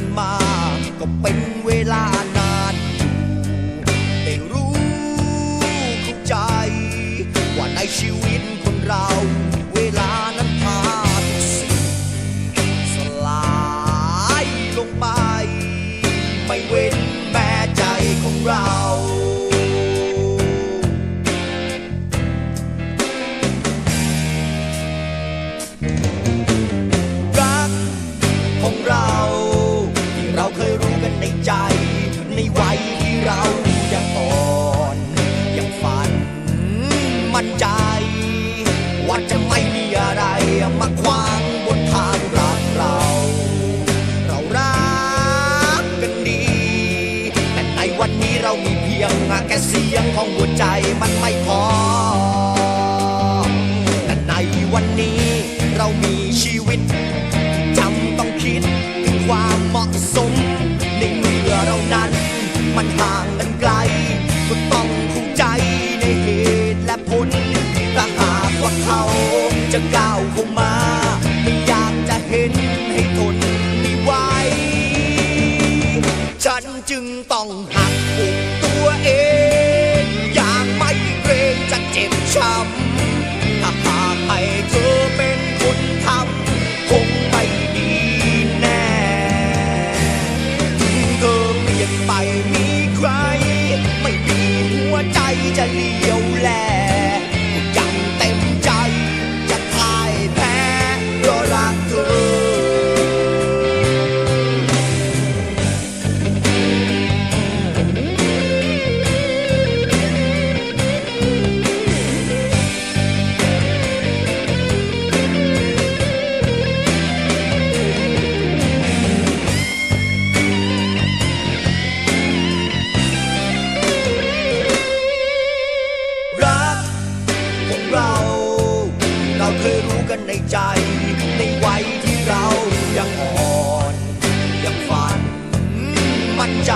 กันมา ก็เป็นเวลานานได้รู้เข้าใจว่าในชีวิต ใจมันไม่พอ แต่ในวันนี้เรามีชีวิตจำต้องคิดถึงความเหมาะสม ในเมื่อเรานั้น มันห่างกันไกล ก็ต้องเข้าใจในเหตุและผลถ้าหากว่าเขาจะก้าวเข้ามาไม่อยากจะเห็นให้ทนไม่ไหวฉันจึงต้อง จ里ไ嘞 เราเคยรู้กันในใจ ในวัยที่เรายังอ่อน ยังฝัน มั่นใจ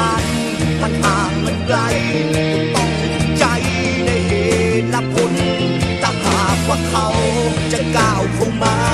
กัน มันห่างมันไกลต้องใจในเหตุและผลถ้าหากว่าเขาจะก้าวเข้ามา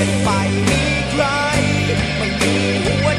ลี่ยนไปมีใครไม่มีหัว